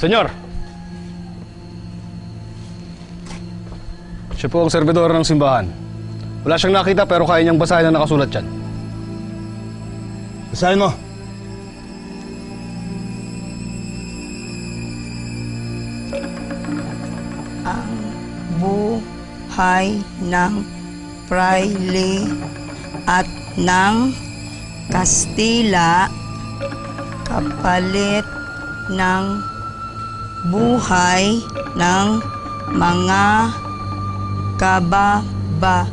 Senyor! Siya po ang servidor ng simbahan. Wala siyang nakita pero kaya niyang basahin ang nakasulat dyan. Basahin mo. buhay ng Fraile at ng Kastila kapalit ng buhay ng mga kababaihan.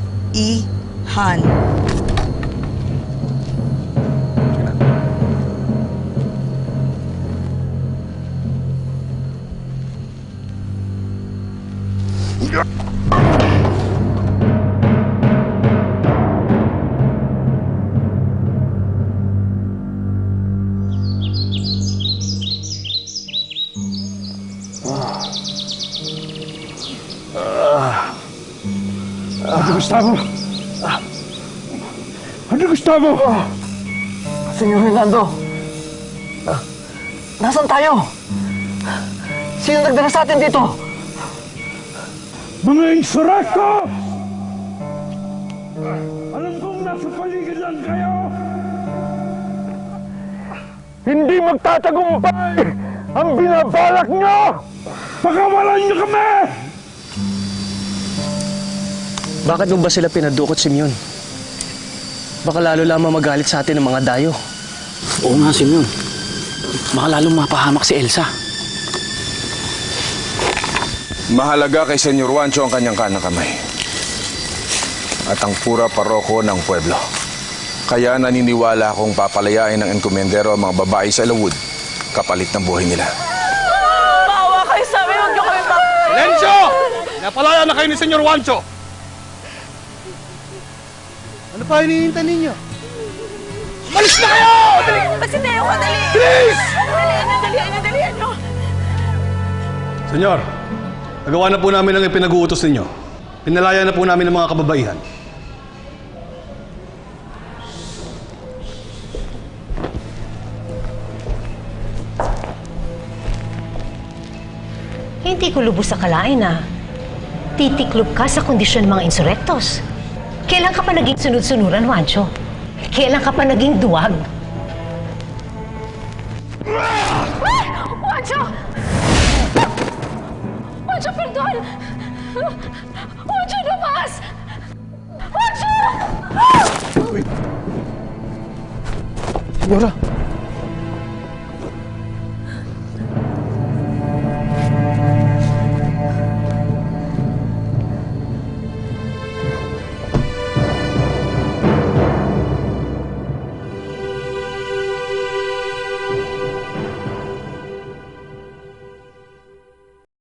Ano Gustavo? Ano Gustavo? Senyor ah, nasaan tayo? Sino nagdala sa atin dito? Mga insurekto! Alam kong nasa paligid lang kayo! Hindi magtatagumpay ang binabalak nyo! Pakawalan nyo kami! Bakit mo ba sila pinadukot, Simeon? Baka lalo lamang magalit sa atin ng mga dayo. Oo nga, Simeon. Baka lalong mapahamak si Elsa. Mahalaga kay Senyor Juancho ang kanyang kanang kamay. At ang pura paroko ng pueblo. Kaya naniniwala akong papalayain ng enkomendero ang mga babae sa Elwood kapalit ng buhay nila. Maawa kayo sa amin, huwag niyo kami pa... Lencio! Napalaya na kayo ni Senyor Juancho! Ano pa hinihintay ninyo? Malis na kayo! Kasi Neo, dali! Please! Dalihan niyo, dalihan niyo, dalihan niyo! Senyor, nagawa na po namin ang ipinag-uutos ninyo. Pinalaya na po namin ang mga kababaihan. Hindi ko lubos sa kalain na titiklob ka sa kondisyon ng mga insurektos. Kailan ka pa naging sunod-sunuran, Juancho? Kailan ka pa naging duwag? Juancho! Juancho, perdón! Juancho, más! Juancho! Senyora,